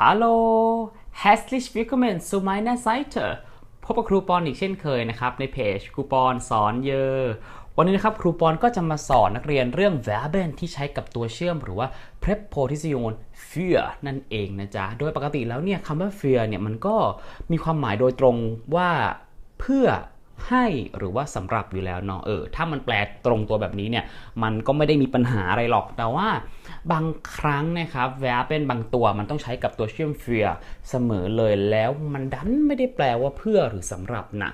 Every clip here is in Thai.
Hallo herzlich willkommen zu meiner Seite พบกับครูปอนอีกเช่นเคยนะครับ ในเพจครูปอนสอนเยอะวันนี้นะครับครูปอนก็จะมาสอนนักเรียนเรื่อง verben ที่ใช้กับตัวเชื่อมหรือว่า preposition für นั่นเองนะจ๊ะ โดยปกติแล้วเนี่ยคำว่า für เนี่ยมันก็มีความหมายโดยตรงว่าเพื่อให้หรือว่าสำหรับอยู่แล้วเนาะเออถ้ามันแปลตรงตัวแบบนี้เนี่ยมันก็ไม่ได้มีปัญหาอะไรหรอกแต่ว่า บางครั้งนะครับแวร์เป็นบางตัวมันต้องใช้กับตัวเชื่อมเฟียเสมอเลยแล้วมันดันไม่ได้แปลว่าเพื่อหรือสำหรับนะ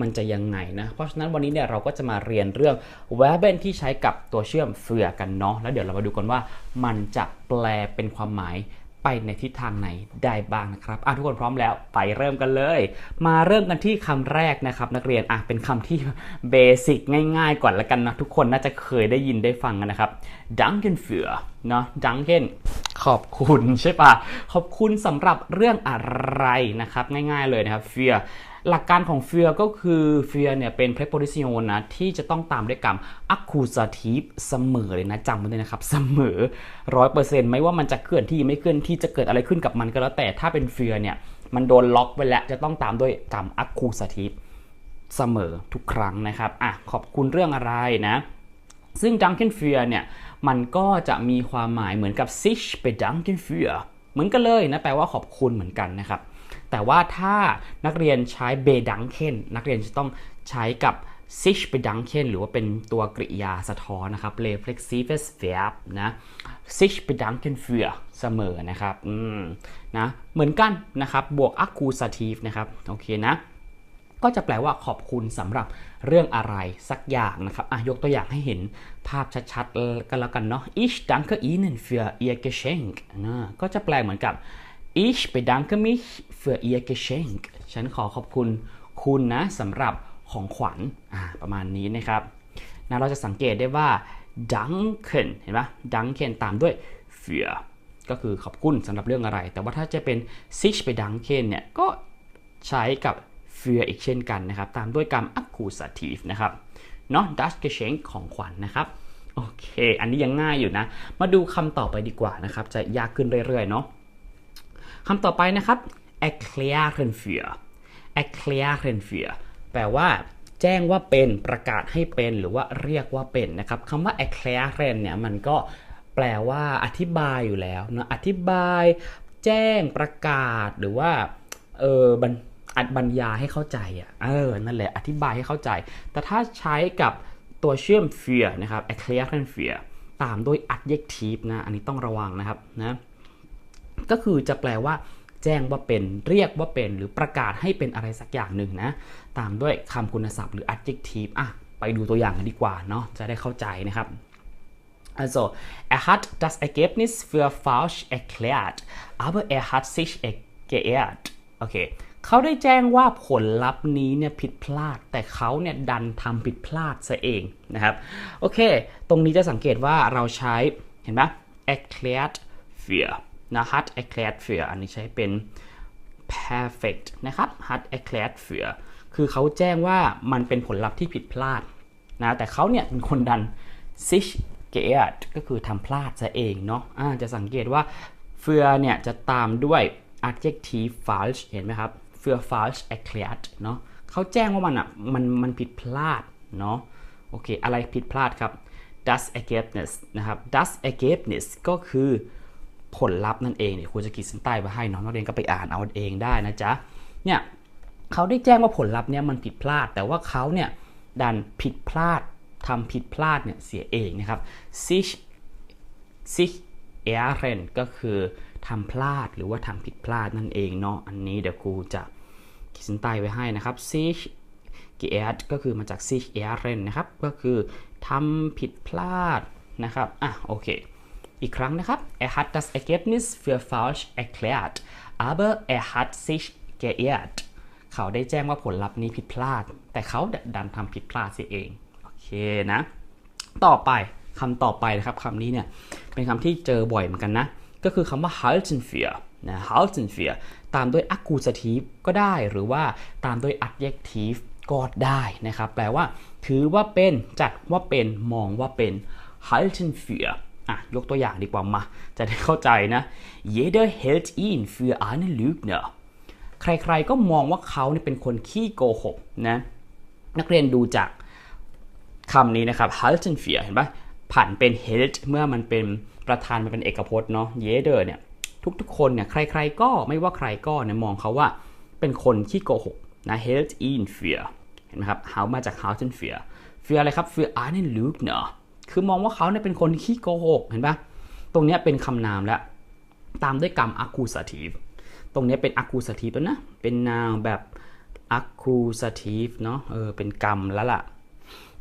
มันจะยังไงนะ เพราะฉะนั้นวันนี้เนี่ยเราก็จะมาเรียนเรื่องแหวนเบนที่ใช้กับตัวเชื่อมเฟือกันเนาะ แล้วเดี๋ยวเรามาดูกันว่ามันจะแปลเป็นความหมาย ไปในทิศทางไหนได้บ้างนะครับอะทุกคนพร้อมแล้วไปเริ่มกันเลย มาเริ่มกันที่คำแรกนะครับ นักเรียนอะเป็นคำที่เบสิกง่าย ๆ ก่อนละกันนะทุกคนน่าจะเคยได้ยินได้ฟังกันนะครับดังเกนเฟือเนาะดังกันขอบคุณใช่ปะขอบคุณสำหรับเรื่องอะไรนะครับ ง่าย ๆเลยนะครับเฟือ หลักการของ für ก็คือ für เนี่ยเป็น preposition นะ ที่จะต้องตามด้วยกรรม accusative เสมอเลยนะจำไว้เลยนะครับ เสมอ100%ไม่ว่ามันจะเคลื่อนที่ไม่เคลื่อนที่จะเกิดอะไรขึ้นกับมันก็แล้วแต่ถ้าเป็น für เนี่ย มันโดนล็อกไว้แล้ว จะต้องตามด้วยกรรม accusative เสมอทุกครั้งนะครับอะขอบคุณเรื่องอะไรนะ ซึ่ง danken für เนี่ยมันก็จะมีความหมายเหมือนกับ sich bedanken für เหมือนกันเลยนะแปลว่าขอบคุณเหมือนกันนะครับ แต่ว่าถ้านักเรียนใช้ bedanken นักเรียนจะต้องใช้กับ sich bedanken หรือว่าเป็นตัวกริยาสะท้อนนะครับ reflexives verb นะ sich bedanken für เสมอนะครับอืมนะเหมือนกันนะครับบวก accusative นะครับโอเคนะก็จะแปลว่าขอบคุณสำหรับเรื่องอะไรสักอย่างนะครับอะยกตัวอย่างให้เห็นภาพชัดๆกันแล้วกันเนาะ Ich danke Ihnen für Ihr Geschenk นะก็จะแปลเหมือนกับ Ich bedanke mich für Ihr Geschenk ฉันขอขอบคุณคุณนะสำหรับของขวัญประมาณนี้นะครับนะเราจะสังเกตได้ว่า danken เห็นปะ danken ตามด้วย für ก็คือขอบคุณสำหรับเรื่องอะไร แต่ว่าถ้าจะเป็น sich bedanken เนี่ยก็ใช้กับ für อีกเช่นกันนะครับ ตามด้วยกรรม accusative นะครับเนาะ das Geschenk ของขวัญนนะครับ โอเค อันนี้ยังง่ายอยู่นะ มาดูคำต่อไปดีกว่านะครับ จะยากขึ้นเรื่อยๆเนาะ คำต่อไปนะครับ erklären für erklären für แปลว่า แจ้งว่าเป็นประกาศให้เป็นหรือว่าเรียกว่าเป็นนะครับคำว่า erklären เนี่ยมันก็แปลว่าอธิบายอยู่แล้วนะอธิบาย แจ้งประกาศหรือว่าเออบรรอัดบรรยาให้เข้าใจอะเออนั่นแหละอธิบายให้เข้าใจ แต่ถ้าใช้กับตัวเชื่อม für นะครับ erklären für ตามด้วย adjective นะ อันนี้ต้องระวังนะครับนะ ก็คือจะแปลว่า แจ้งว่าเป็นเรียกว่าเป็น หรือประกาศให้เป็นอะไรสักอย่างหนึ่งนะ ตามด้วยคำคุณศัพท์หรือ adjective อะไปดูตัวอย่างกันดีกว่าเนาะจะได้เข้าใจนะครับ Also, er hat das Ergebnis für falsch erklärt, aber er hat sich geehrt. โอเค เขาได้แจ้งว่าผลลัพธ์นี้เนี่ยผิดพลาด แต่เขาเนี่ยดันทำผิดพลาดซะเองนะครับ โอเค ตรงนี้จะสังเกตว่าเราใช้ เห็นไหม erklärt für นะ hat erklärt für อันนี้ใช้เป็น perfect นะครับ hat erklärt für คือเขาแจ้งว่ามันเป็นผลลัพธ์ที่ผิดพลาดนะแต่เขาเนี่ยเป็นคนดัน sich geehrt ก็คือทำพลาดซะเองเนาะะจะสังเกตว่า für เนี่ยจะตามด้วย adjective falsch เห็นไหมครับ für falsch erklärt เนาะเขาแจ้งว่ามันอะมันมันผิดพลาดเนาะโอเค อะไรผิดพลาดครับ das Ergebnis นะครับ das Ergebnis ก็คือ ผลลัพธ์นั่นเองเนี่ยครูจะขีดเส้นใต้ไว้ให้น้องนักเรียนก็ไปอ่านเอาเองได้นะจ๊ะเนี่ยเขาได้แจ้งว่าผลลัพธ์เนี่ยมันผิดพลาด แต่ว่าเขาเนี่ยดันผิดพลาดทำผิดพลาดเนี่ยเสียเองนะครับ sich sich ehren ก็คือทำพลาดหรือว่าทำผิดพลาดนั่นเองเนาะอันนี้เดี๋ยวครูจะขีดเส้นใต้ไว้ให้นะครับ sich geert ก็คือมาจาก sich ehren นะครับก็คือทำผิดพลาดนะครับอะโอเค อีกครั้งนะครับ er hat das Ergebnis für falsch erklärt aber er hat sich geehrt เขาได้แจ้งว่าผลลัพธ์นี้ผิดพลาด แต่เขาดันทำผิดพลาดเสียเอง โอเคนะ ต่อไปคำต่อไปนะครับคำนี้เนี่ยเป็นคำที่เจอบ่อยเหมือนกันนะ ก็คือคำว่า halten für นะ halten für ตามด้วย accusative ก็ได้หรือว่าตามด้วย adjective ก็ได้นะครับ แปลว่า ถือว่าเป็น จัดว่าเป็น มองว่าเป็น halten für อะยกตัวอย่างดีกว่ามา จะได้เข้าใจนะ jeder hält ihn für einen Lügner ใครๆก็มองว่าเขาเนี่ยเป็นคนขี้โกหกนะนักเรียนดูจากคำนี้นะครับ halten für เห็นปะผันเป็น held เมื่อมันเป็นประธานมันเป็นเอกพจน์เนาะ jeder เนี่ยทุกๆคนเนี่ยใครๆก็ไม่ว่าใครก็เนี่ยมองเขาว่าเป็นคนขี้โกหกนะ hält ihn für เห็นไหมครับ how มาจาก halten für für อะไรครับ für einen Lügner คือมองว่าเขาเนี่ยเป็นคนขี้โกหกเห็นปะตรงเนี้ยเป็นคำนามแล้ว ตามด้วยกรรม accusative ตรงเนี้ยเป็น accusative แล้วนะ เป็นนามแบบ accusative เนาะเออเป็นกรรมแล้วล่ะ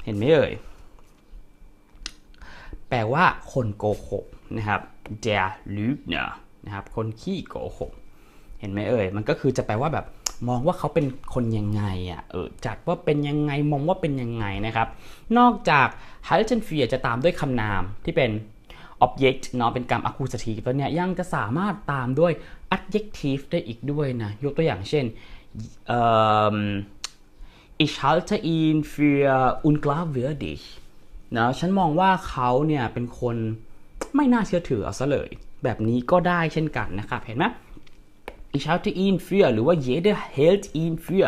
เห็นไหมเอ่ย แปลว่าคนโกหกนะครับ der Lügner นะครับ คนขี้โกหก เห็นไหมเอ่ยมันก็คือจะแปลว่าแบบมองว่าเขาเป็นคนยังไงอะเออจัดว่าเป็นยังไงมองว่าเป็นยังไงนะครับ นอกจาก halten für จะตามด้วยคำนามที่เป็น object เนาะเป็นกรรม accusative แล้วเนี่ยยังจะสามารถตามด้วย adjective ได้อีกด้วยนะ ยกตัวอย่างเช่นเอ่อ ich halte ihn für unglaubwürdig นะฉันมองว่าเขาเนี่ยเป็นคนไม่น่าเชื่อถือเอาซะเลย แบบนี้ก็ได้เช่นกันนะครับ เห็นไหม ich halte ihn für หรือว่า jeder hält ihn für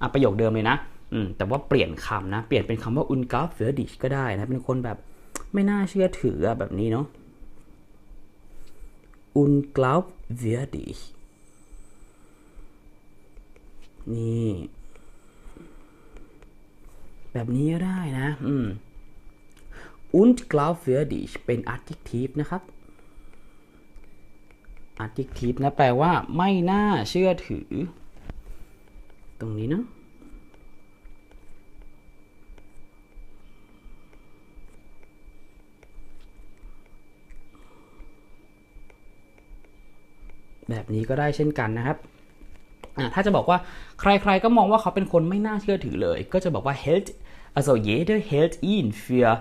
อะประโยคเดิมเลยนะอืมแต่ว่าเปลี่ยนคำนะ เปลี่ยนเป็นคำว่า unglaubwürdig ก็ได้นะ เป็นคนแบบไม่น่าเชื่อถือแบบนี้เนาะ unglaubwürdig นี่ แบบนี้ก็ได้นะ อืม und glaubwürdig เป็น adjective นะครับ adjective นะ แปลว่า ไม่น่าเชื่อถือ ตรงนี้เนาะแบบนี้ก็ได้เช่นกันนะครับ ถ้าจะบอกว่าใครๆก็มองว่าเขาเป็นคนไม่น่าเชื่อถือเลย ก็จะบอกว่า hält also jeder hält ihn für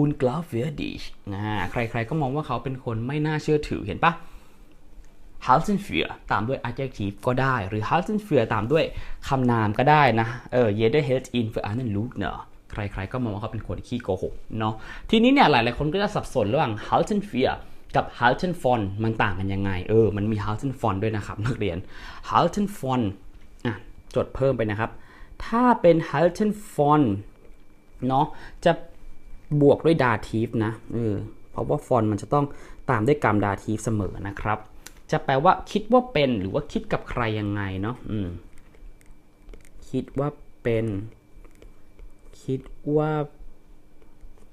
unglaubwürdig นะใครๆก็มองว่าเขาเป็นคนไม่น่าเชื่อถือเห็นปะ halten für ตามด้วย adjective ก็ได้ หรือ halten für ตามด้วยคำนามก็ได้นะ เออ jeder hält ihn für einen Lügner ใครๆก็มองว่าเขาเป็นคนขี้โกหกเนาะ ทีนี้เนี่ยหลายๆคนก็จะสับสนระหว่าง halten für กับ halten von มันต่างกันยังไง เออ มันมี halten von ด้วยนะครับนักเรียน halten von อะ จดเพิ่มไปนะครับ ถ้าเป็น halten von เนาะ จะบวกด้วย dative นะ เออ เพราะว่า von มันจะต้องตามด้วยกรรม dative เสมอนะครับ จะแปลว่าคิดว่าเป็นหรือว่าคิดกับใครยังไงเนาะอืมคิดว่าเป็น คิดว่า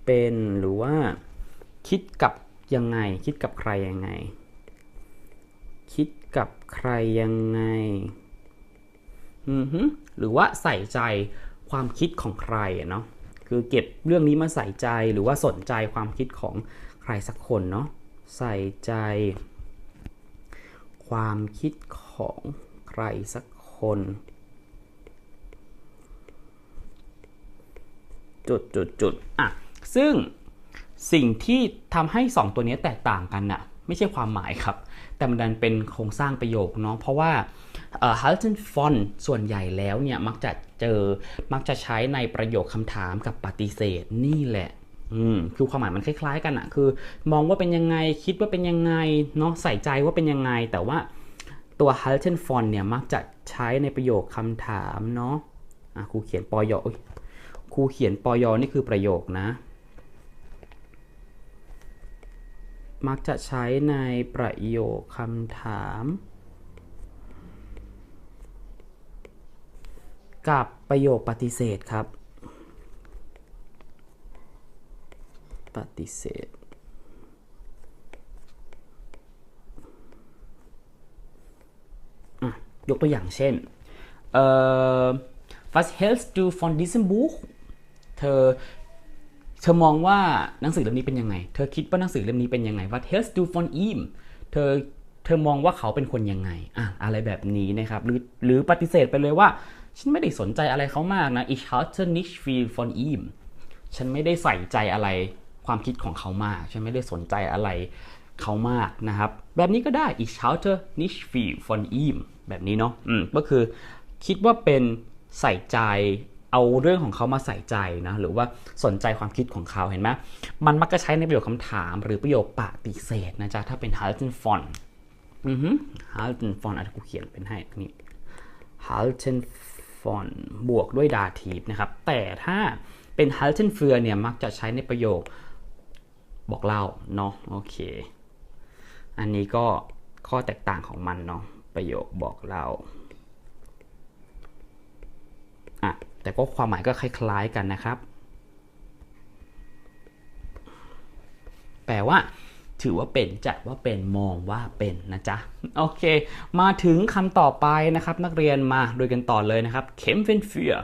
เป็นหรือว่า คิดกับยังไง คิดกับใครยังไง คิดกับใครยังไงอือฮึหรือว่าใส่ใจความคิดของใครเนาะคือเก็บเรื่องนี้มาใส่ใจหรือว่าสนใจความคิดของใครสักคนเนาะใส่ใจ ความคิดของใครสักคน จุดจุดจุดอะ ซึ่งสิ่งที่ทำให้ 2 ตัวนี้แตกต่างกันน่ะ ไม่ใช่ความหมายครับ แต่มันดันเป็นโครงสร้างประโยคเนาะเพราะว่า halten von ส่วนใหญ่แล้วเนี่ย มักจะเจอมักจะใช้ในประโยคคำถามกับปฏิเสธนี่แหละ อืมคือความหมายมันคล้ายๆ กันอะคือ มองว่าเป็นยังไงคิดว่าเป็นยังไงเนาะใส่ใจว่าเป็นยังไง แต่ว่าตัว halten von เนี่ยมักจะใช้ในประโยคคำถามเนาะอะครูเขียนปอยอครูเขียนปอยอนี่คือประโยคนะ มักจะใช้ในประโยคคำถาม กับประโยคปฏิเสธครับ ปฏิเสธ ยกตัวอย่างเช่น was hältst du von diesem Buch เธอ เธอมองว่าหนังสือเล่มนี้เป็นยังไง เธอคิดว่าหนังสือเล่มนี้เป็นยังไง what hältst du von ihm เธอ เธอมองว่าเขาเป็นคนยังไง อะ อะไรแบบนี้นะครับ หรือ หรือปฏิเสธไปเลยว่า ฉันไม่ได้สนใจอะไรเขามากนะ ich halte nicht viel von ihm ฉันไม่ได้ใส่ใจอะไร ความคิดของเขามากฉันไม่ได้สนใจอะไรเขามากนะครับ แบบนี้ก็ได้ ich halte nicht viel von ihm แบบนี้เนาะอืมก็คือคิดว่าเป็นใส่ใจเอาเรื่องของเขามาใส่ใจนะหรือว่าสนใจความคิดของเขาเห็นไหมมันมักจะใช้ในประโยคคำถาม หรือประโยคปฏิเสธนะจ๊ะถ้าเป็น halten von อือฮึ halten von อะกูเขียนเป็นให้นี่ halten von บวกด้วย dative นะครับ แต่ถ้าเป็น halten für เนี่ยมักจะใช้ในประโยค บอกเล่าเนาะโอเค อันนี้ก็ข้อแตกต่างของมันเนาะประโยคบอกเล่าอะแต่ก็ความหมายก็คล้ายๆกันนะครับ แปลว่า ถือว่าเป็นจัดว่าเป็นมองว่าเป็นนะจ๊ะโอเค มาถึงคำต่อไปนะครับ นักเรียนมาดยกันต่อเลยนะครับ kämpfen für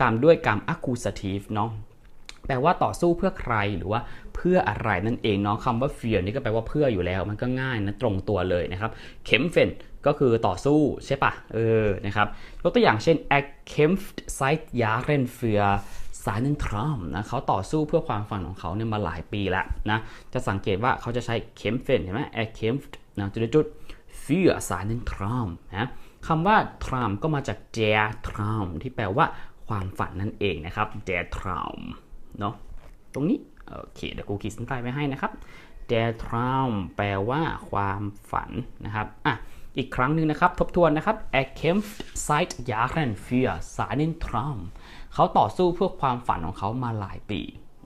ตามด้วยกรรม accusative เนาะ แปลว่าต่อสู้เพื่อใครหรือว่าเพื่ออะไรนั่นเองเนาะคำว่า fear นี่ก็แปลว่าเพื่ออยู่แล้ว มันก็ง่ายนะตรงตัวเลยนะครับ kämpfen ก็คือต่อสู้ใช่ปะเออนะครับยกตัวอย่างเช่น er kämpft seit Jahren für seinen Traum นะเขาต่อสู้เพื่อความฝันของเขาเนี่ยมาหลายปีแล้วนะจะสังเกตว่าเขาจะใช้ kämpfen เห็นไหม er kämpft นะจุดๆ für seinen Traum นะคำว่า Traum ก็มาจาก der Traum ที่แปลว่าความฝันนั่นเองนะครับ der Traum เนาะตรงนี้โอเคเดี๋ยวกูขีดเส้นใต้ไว้ให้นะครับ der Traum แปลว่าความฝันนะครับอะอีกครั้งหนึ่งนะครับ ทบทวนนะครับ er kämpft seit Jahren für seinen Traum เขาต่อสู้เพื่อความฝันของเขามาหลายปี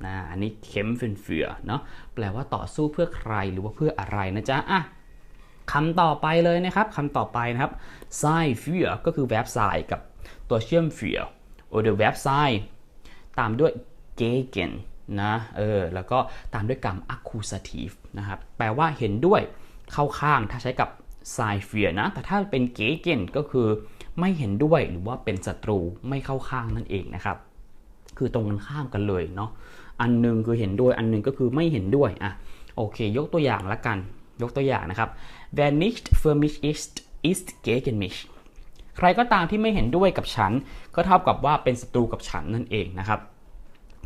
นะอันนี้ kämpfen für เนาะแปลว่าต่อสู้เพื่อใครหรือว่าเพื่ออะไรนะจ๊ะอะคำต่อไปเลยนะครับคำต่อไปนะครับ side für ก็คือ verb sei กับตัวเชื่อม für oder verb sei ตามด้วย gegen นะเออแล้วก็ตามด้วยกรรม accusative นะครับแปลว่าเห็นด้วยเข้าข้างถ้าใช้กับ s i für นะ แต่ถ้าเป็น gegen ก็คือไม่เห็นด้วยหรือว่าเป็นศัตรูไม่เข้าข้างนั่นเองนะครับคือตรงกันข้ามกันเลยเนาะอันหนึงคือเห็นด้วยอันหนึงก็คือไม่เห็นด้วยอะโอเค ยกตัวอย่างละกันยกตัวอย่างนะครับ wer nicht für mich ist ist gegen mich ใครก็ตามที่ไม่เห็นด้วยกับฉัน ก็เท่ากับว่าเป็นศัตรูกับฉันนั่นเองนะครับ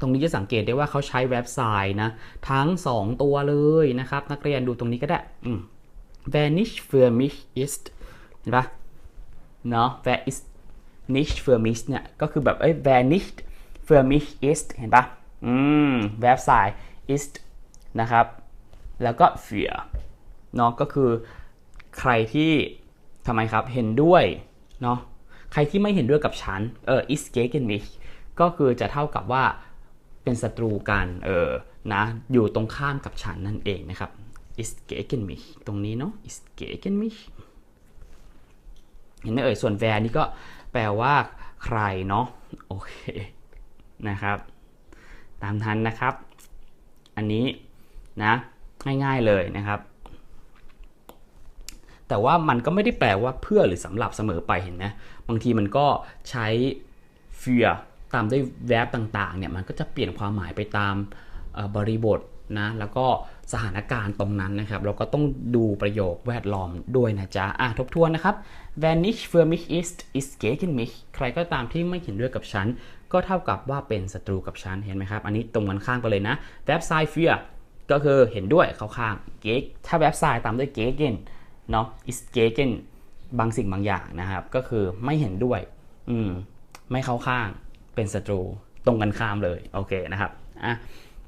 ตรงนี้จะสังเกตได้ว่าเขาใช้เว็บไซต์นะ ทั้ง 2 ตัวเลยนะครับ นักเรียนดูตรงนี้ก็ได้อืม wer nicht für mich ist เห็นปะเนาะ wer ist nicht für mich เนี่ย ก็คือแบบเอ้ย wer nicht für mich ist เห็นปะอืมเว็บไซต์ ist นะครับ แล้วก็ für เนาะก็คือใครที่ทำไมครับเห็นด้วยเนาะใครที่ไม่เห็นด้วยกับฉันเออ is gegen mich ก็คือจะเท่ากับว่า เป็นศัตรูกันเออนะอยู่ตรงข้ามกับฉันนั่นเองนะครับ is gegen mich ตรงนี้เนาะ is gegen mich เห็นไหมเอ่ยส่วน wer นี่ก็แปลว่าใครเนาะโอเคนะครับ ตามทันนะครับ อันนี้นะง่ายๆเลยนะครับ แต่ว่ามันก็ไม่ได้แปลว่าเพื่อหรือสำหรับเสมอไปเห็นไหมบางทีมันก็ใช้ für ตามด้วย verb ต่างๆเนี่ยมันก็จะเปลี่ยนความหมายไปตามบริบทนะแล้วก็สถานการณ์ตรงนั้นนะครับ เราก็ต้องดูประโยคแวดล้อมด้วยนะจ๊ะ อะทบทวนนะครับ wer nicht für mich ist ist gegen mich ใครก็ตามที่ไม่เห็นด้วยกับฉัน ก็เท่ากับว่าเป็นศัตรูกับฉัน เห็นไหมครับ อันนี้ตรงกันข้ามกันเลยนะ verb sei für ก็คือเห็นด้วยเข้าข้าง geg ถ้า verb sei ตามด้วย gegen เนาะ ist gegen บางสิ่งบางอย่างนะครับ ก็คือไม่เห็นด้วย อืม ไม่เข้าข้าง เป็นศัตรูตรงกันข้ามเลยโอเคนะครับอะ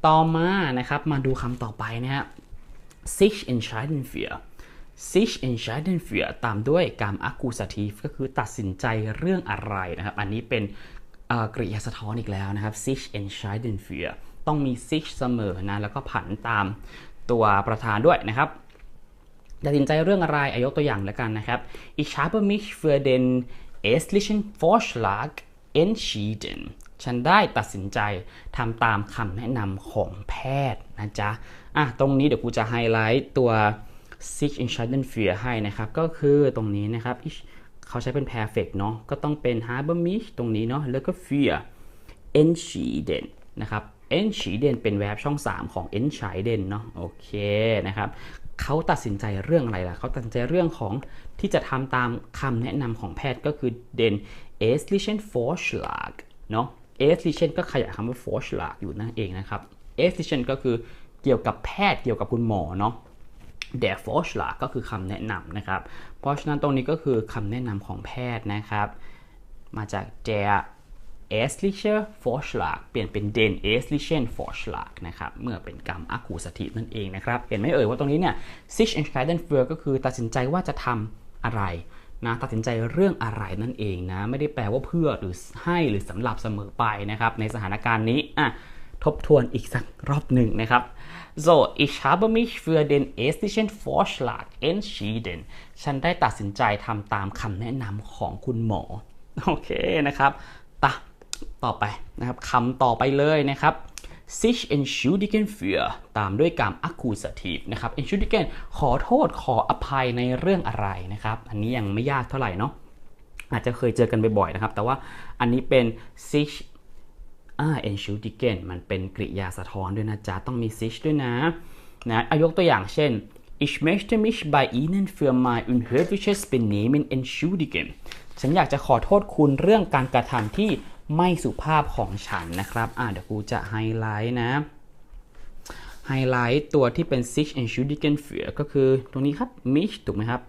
ต่อมานะครับมาดูคำต่อไปนะฮะ sich entscheiden für sich entscheiden für ตามด้วยกรรม accusative ก็คือตัดสินใจเรื่องอะไรนะครับ อันนี้เป็นกริยาสะท้อนอีกแล้วนะครับ sich entscheiden für ต้องมี sich เสมอนะ แล้วก็ผันตามตัวประธานด้วยนะครับตัดสินใจเรื่องอะไรอายกตัวอย่างแล้วกันนะครับ Ich habe mich für den ärztlichen Vorschlag entschieden ฉันได้ตัดสินใจทำตามคำแนะนำของแพทย์นะจ๊ะ อะ ตรงนี้เดี๋ยวกูจะไฮไลท์ตัว sich entscheiden für ให้นะครับ ก็คือตรงนี้นะครับ เขาใช้เป็น perfect เนาะก็ต้องเป็น habe mich ตรงนี้เนาะแล้วก็ für entschieden นะครับ entschieden เป็น verb ช่อง 3 ของ entscheiden เนาะโอเคนะครับเขาตัดสินใจเรื่องอะไรล่ะ เขาตัดสินใจเรื่องของที่จะทำตามคำแนะนำของแพทย์ก็คือ den ärztlichen Vorschlag เนาะ ärztlichen ก็ขยายคำว่า Vorschlag อยู่นั่นเองนะครับ ärztlichen ก็คือเกี่ยวกับแพทย์เกี่ยวกับคุณหมอเนาะ der Vorschlag ก็คือคำแนะนำนะครับ เพราะฉะนั้นตรงนี้ก็คือคำแนะนำของแพทย์นะครับ มาจาก der ärztlicher Vorschlag เปลี่ยนเป็น den ärztlichen Vorschlag นะครับ เมื่อเป็นกรรม accusative นั่นเองนะครับ เห็นไหมเอ่ยว่าตรงนี้เนี่ย sich entscheiden für ก็คือตัดสินใจว่าจะทำอะไร นะตัดสินใจเรื่องอะไรนั่นเองนะไม่ได้แปลว่าเพื่อหรือให้หรือสำหรับเสมอไปนะครับในสถานการณ์นี้อะทบทวนอีกสักรอบหนึ่งนะครับ so ich habe mich für den ärztlichen Vorschlag entschieden ฉันได้ตัดสินใจทำตามคำแนะนำของคุณหมอ โอเคนะครับตะต่อไปนะครับคำต่อไปเลยนะครับ sich entschuldigen für ตามด้วยกรรม accusative นะครับ entschuldigen ขอโทษขออภัยในเรื่องอะไรนะครับ อันนี้ยังไม่ยากเท่าไหร่เนาะอาจจะเคยเจอกันบ่อยๆนะครับ แต่ว่าอันนี้เป็น sich อ่า entschuldigen มันเป็นกริยาสะท้อนด้วยนะจ๊ะ ต้องมี sich ด้วยนะนะอายกตัวอย่างเช่น Ich möchte mich bei Ihnen für mein unhöfliches Benehmen entschuldigen ฉันอยากจะขอโทษคุณเรื่องการกระทำที่ ไม่สุภาพของฉันนะครับ อ่าเดี๋ยวกูจะไฮไลท์นะ ไฮไลท์ตัวที่เป็น sich entschuldigen für ก็คือตรงนี้ครับ mich ถูกไหมครับ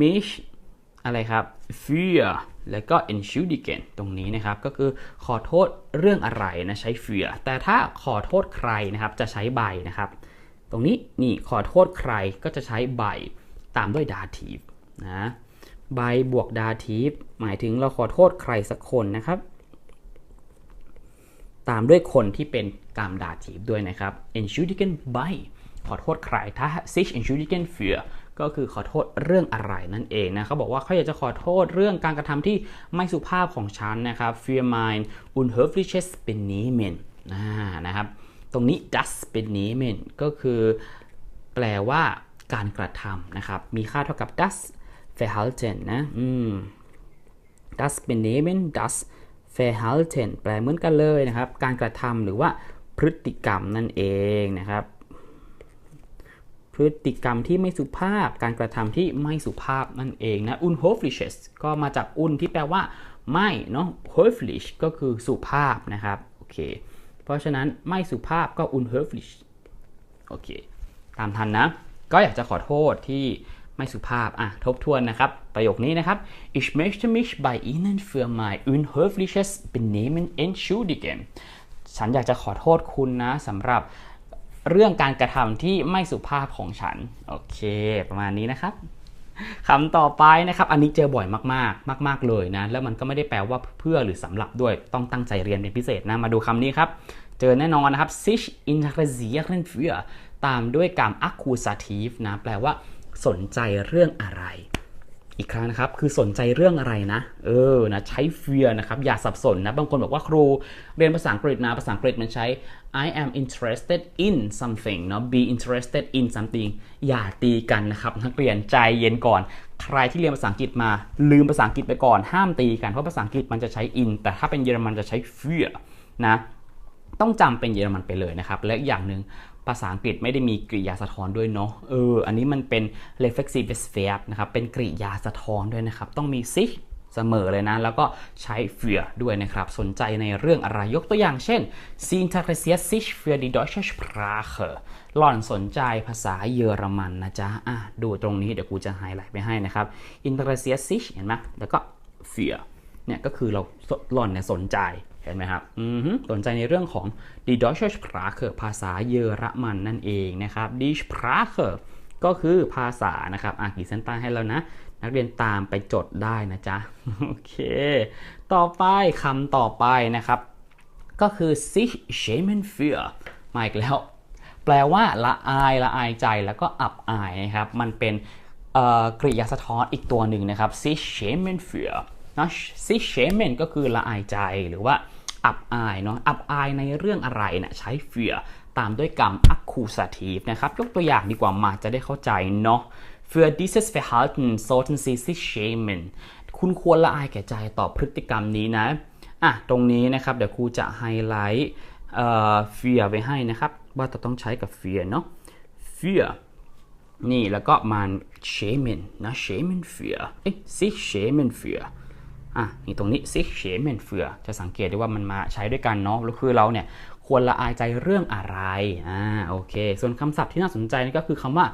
mich อะไรครับ für แล้วก็ entschuldigen ตรงนี้นะครับ ก็คือขอโทษเรื่องอะไรนะใช้ für แต่ถ้าขอโทษใครนะครับจะใช้ใบนะครับ ตรงนี้นี่ขอโทษใครก็จะใช้ใบตามด้วย dative นะใบบวก dative หมายถึงเราขอโทษใครสักคนนะครับ ตามด้วยคนที่เป็นกรรม dative ด้วยนะครับ entschuldigen bei ขอโทษใครถ้า sich entschuldigen für ก็คือขอโทษเรื่องอะไรนั่นเองนะเขาบอกว่าเขาอยากจะขอโทษเรื่องการกระทำที่ไม่สุภาพของฉันนะครับ für mein unhöfliches Benehmen นะครับ ตรงนี้ das Benehmen ก็คือแปลว่าการกระทำนะครับ มีค่าเท่ากับ das Verhalten นะอืม das Benehmen das Verhalten แปลเหมือนกันเลยนะครับ การกระทำหรือว่าพฤติกรรมนั่นเองนะครับ พฤติกรรมที่ไม่สุภาพ การกระทำที่ไม่สุภาพนั่นเองนะ unhöfliches ก็มาจาก un ที่แปลว่า ไม่เนาะ höflich ก็คือสุภาพนะครับโอเคเพราะฉะนั้นไม่สุภาพก็ unhöflich โอเคตามทันนะ ก็อยากจะขอโทษที่ไม่สุภาพอะทบทวนนะครับ ประโยคนี้นะครับ Ich möchte mich bei Ihnen für mein unhöfliches Benehmen entschuldigen ฉันอยากจะขอโทษคุณนะสำหรับเรื่องการกระทำที่ไม่สุภาพของฉัน โอเค ประมาณนี้นะครับคำต่อไปนะครับ อันนี้เจอบ่อยมากๆ มาก ๆ เลยนะ แล้วมันก็ไม่ได้แปลว่าเพื่อหรือสำหรับด้วย ต้องตั้งใจเรียนเป็นพิเศษนะ มาดูคำนี้ครับ เจอแน่นอนนะครับ sich interessieren für ตามด้วยกรรม accusative นะ แปลว่าสนใจเรื่องอะไร อีกครั้งนะครับคือสนใจเรื่องอะไรนะเออนะใช้ fear นะครับอย่าสับสนนะบางคนบอกว่าครูเรียนภาษาอังกฤษนะภาษาอังกฤษมันใช้ I am interested in something เนาะ be interested in something อย่าตีกันนะครับนักเรียนใจเย็นก่อน ใครที่เรียนภาษาอังกฤษมาลืมภาษาอังกฤษไปก่อนห้ามตีกันเพราะภาษาอังกฤษมันจะใช้ in แต่ถ้าเป็นเยอรมันจะใช้ fear นะต้องจำเป็นเยอรมันไปเลยนะครับ และอย่างหนึ่ง ภาษาอังกฤษไม่ได้มีกริยาสะท้อนด้วยเนาะเอออันนี้มันเป็น reflexive verb นะครับเป็นกริยาสะท้อนด้วยนะครับ ต้องมี sich เสมอเลยนะ แล้วก็ใช้ für ด้วยนะครับ สนใจในเรื่องอะไรยกตัวอย่างเช่น sie interessiert sich für die deutsche Sprache หล่อนสนใจภาษาเยอรมันนะจ๊ะอะดูตรงนี้เดี๋ยวกูจะไฮไลท์ไปให้นะครับ interessiert sich เห็นไหมแล้วก็ für เนี่ยก็คือเราหล่อนเนี่ยสนใจ ห็นไหมครับสนใจในเรื่องของ die deutsche Sprache ภาษาเยอรมันนั่นเองนะครับ die Sprache ก็คือภาษานะครับอ่านขีดเส้นใต้ให้แล้วนะ นักเรียนตามไปจดได้นะจ๊ะ โอเค ต่อไปคำต่อไปนะครับ ก็คือ sich schämen für มาอีกแล้ว แปลว่าละอายละอายใจแล้วก็อับอายนะครับ มันเป็นกริยาสะท้อนอีกตัวหนึ่งนะครับ sich schämen für นะ sich schämen ก็คือละอายใจหรือว่า อับอายเนาะอับอายในเรื่องอะไรนะใช้ für ตามด้วยกรรม accusative นะครับ ยกตัวอย่างดีกว่ามาจะได้เข้าใจเนาะ für dieses Verhalten sollten Sie sich schämen คุณควรละอายแก่ใจต่อพฤติกรรมนี้นะ อะ ตรงนี้นะครับ เดี๋ยวครูจะไฮไลท์เอ่อ für ไว้ให้นะครับ ว่าจะต้องใช้กับ für เนาะ für นี่แล้วก็มา schämen นะ schämen für เอ๊ะ sich schämen für อะนี่ตรงนี้ sich schämen für จะสังเกตได้ว่ามันมาใช้ด้วยกันเนาะแล้วคือเราเนี่ยควรละอายใจเรื่องอะไรอ่าโอเค ส่วนคำศัพท์ที่น่าสนใจนี่ก็คือคำว่า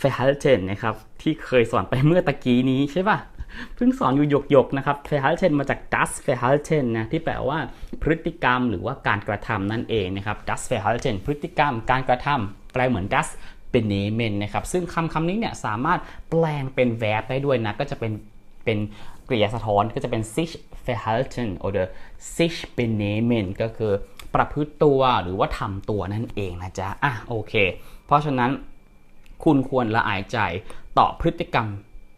verhalten นะครับที่เคยสอนไปเมื่อตะกี้นี้ใช่ป่ะเพิ่งสอนอยู่หยกๆนะครับ verhalten มาจาก das verhalten นะที่แปลว่าพฤติกรรมหรือว่าการกระทำนั่นเองนะครับ das verhalten พฤติกรรมการกระทำแปลเหมือน das benehmen นะครับซึ่งคำคำนี้เนี่ยสามารถแปลงเป็น verb ได้ด้วยนะก็จะเป็นเป็น กริยาสะท้อนก็จะเป็น sich verhalten oder sich benehmen ก็คือประพฤติตัวหรือว่าทำตัวนั่นเองนะจ๊ะ อะโอเค เพราะฉะนั้นคุณควรละอายใจต่อพฤติกรรม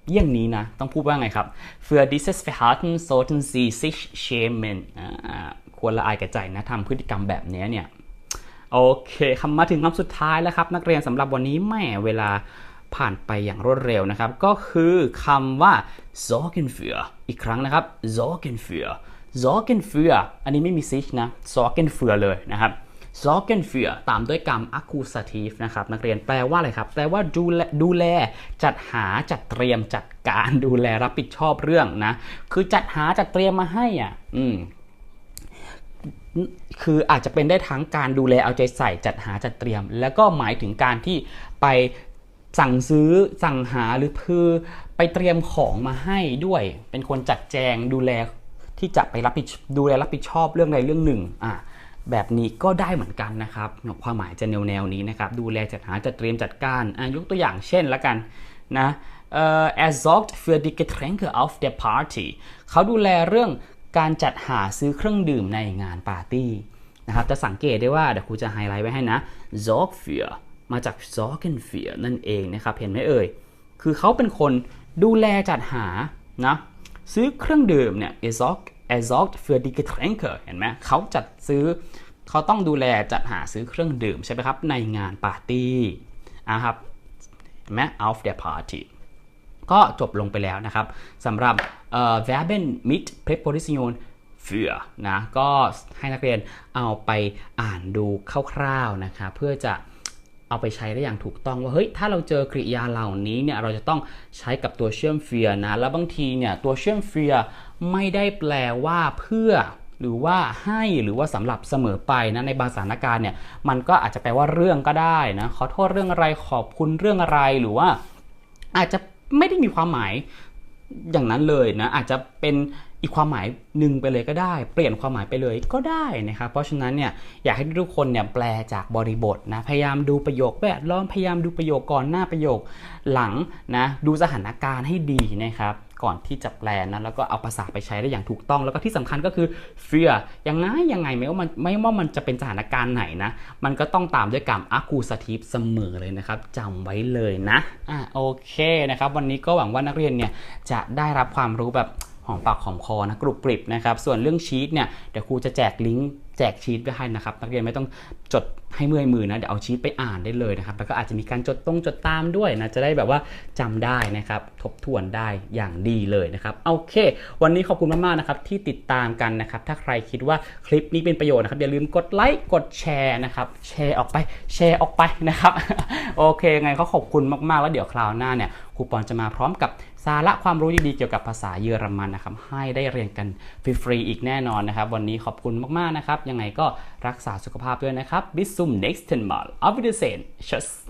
เยี่ยงนี้นะ ต้องพูดว่าไงครับ für dieses Verhalten sollten Sie sich schämen อ่าควรละอายแก่ใจนะทำพฤติกรรมแบบนี้เนี่ย โอเคคำมาถึงคำสุดท้ายแล้วครับ นักเรียนสำหรับวันนี้แม่เวลา ผ่านไปอย่างรวดเร็วนะครับ ก็คือคำว่า sorgen für อีกครั้งนะครับ sorgen für sorgen für อันนี้ไม่มี sich นะ sorgen für เลยนะครับ sorgen für ตามด้วยกรรม accusative นะครับ นักเรียนแปลว่าอะไรครับ แปลว่าดูแลดูแล จัดหาจัดเตรียมจัดการดูแลรับผิดชอบเรื่องนะ คือจัดหาจัดเตรียมมาให้อะ อืมคืออาจจะเป็นได้ทั้งการดูแลเอาใจใส่จัดหาจัดเตรียม แล้วก็หมายถึงการที่ไป สั่งซื้อสั่งหาหรือคือไปเตรียมของมาให้ด้วย เป็นคนจัดแจงดูแลที่จะไปรับผิดดูแลรับผิดชอบเรื่องใดเรื่องหนึ่งอะแบบนี้ก็ได้เหมือนกันนะครับความหมายจะแนวแนวๆนี้นะครับ ดูแลจัดหาจัดเตรียมจัดการอะยกตัวอย่างเช่นละกันนะเอ่อ er sorgt für die Getränke auf der Party เขาดูแลเรื่องการจัดหาซื้อเครื่องดื่มในงานปาร์ตี้นะครับ จะสังเกตได้ว่าเดี๋ยวครูจะไฮไลท์ไว้ให้นะ sorg für มาจาก sorgen für นั่นเองนะครับ เห็นไหมเอ่ย คือเขาเป็นคนดูแลจัดหานะซื้อเครื่องดื่มเนี่ย er sorgt er sorgt für die Getränke เห็นไหมเขาจัดซื้อเขาต้องดูแลจัดหาซื้อเครื่องดื่มใช่ไหมครับ ในงานปาร์ตี้นะครับเห็นไหม auf der Party ก็จบลงไปแล้วนะครับสำหรับเอ่อ verben mit Präposition für นะก็ให้นักเรียนเอาไปอ่านดูคร่าวๆนะครับเพื่อจะ เอาไปใช้ได้อย่างถูกต้องว่าเฮ้ยถ้าเราเจอกริยาเหล่านี้เนี่ยเราจะต้องใช้กับตัวเชื่อมเฟียนะแล้วบางทีเนี่ยตัวเชื่อมเฟียไม่ได้แปลว่าเพื่อหรือว่าให้หรือว่าสำหรับเสมอไปนะในบางสถานการณ์เนี่ยมันก็อาจจะแปลว่าเรื่องก็ได้นะขอโทษเรื่องอะไรขอบคุณเรื่องอะไรหรือว่าอาจจะไม่ได้มีความหมายอย่างนั้นเลยนะอาจจะเป็น อีกความหมายหนึ่งไปเลยก็ได้ เปลี่ยนความหมายไปเลยก็ได้นะครับ เพราะฉะนั้นเนี่ยอยากให้ทุกคนเนี่ยแปลจากบริบทนะพยายามดูประโยคแวดล้อมพยายามดูประโยคก่อนหน้าประโยคหลังนะดูสถานการณ์ให้ดีนะครับก่อนที่จะแปลนะแล้วก็เอาภาษาไปใช้ได้อย่างถูกต้อง แล้วก็ที่สำคัญก็คือ fear ยังไงยังไงไม่ว่ามันไม่ว่ามันจะเป็นสถานการณ์ไหนนะ มันก็ต้องตามด้วยกรรม accusative เสมอเลยนะครับจำไว้เลยนะอะโอเคนะครับ วันนี้ก็หวังว่านักเรียนเนี่ยจะได้รับความรู้แบบ หอมปากหอมคอนะกรุบกริบนะครับ ส่วนเรื่องชีตเนี่ยเดี๋ยวครูจะแจกลิงก์แจกชีตไปให้นะครับนักเรียนไม่ต้องจดให้เมื่อยมือนะเดี๋ยวเอาชีตไปอ่านได้เลยนะครับแล้วก็อาจจะมีการจดตรงจดตามด้วยนะจะได้แบบว่าจำได้นะครับทบทวนได้อย่างดีเลยนะครับโอเค วันนี้ขอบคุณมากๆนะครับที่ติดตามกันนะครับถ้าใครคิดว่าคลิปนี้เป็นประโยชน์นะครับอย่าลืมกดไลค์กดแชร์นะครับแชร์ออกไปแชร์ออกไปนะครับโอเคไงก็ขอบคุณมากๆแล้วเดี๋ยวคราวหน้าเนี่ยครูปอนจะมาพร้อมกับ สาระความรู้ดีๆเกี่ยวกับภาษาเยอรมันนะครับ ให้ได้เรียนกันฟรีๆอีกแน่นอนนะครับ วันนี้ขอบคุณมากๆนะครับ ยังไงก็รักษาสุขภาพด้วยนะครับ bis zum nächsten Mal auf Wiedersehen tschüss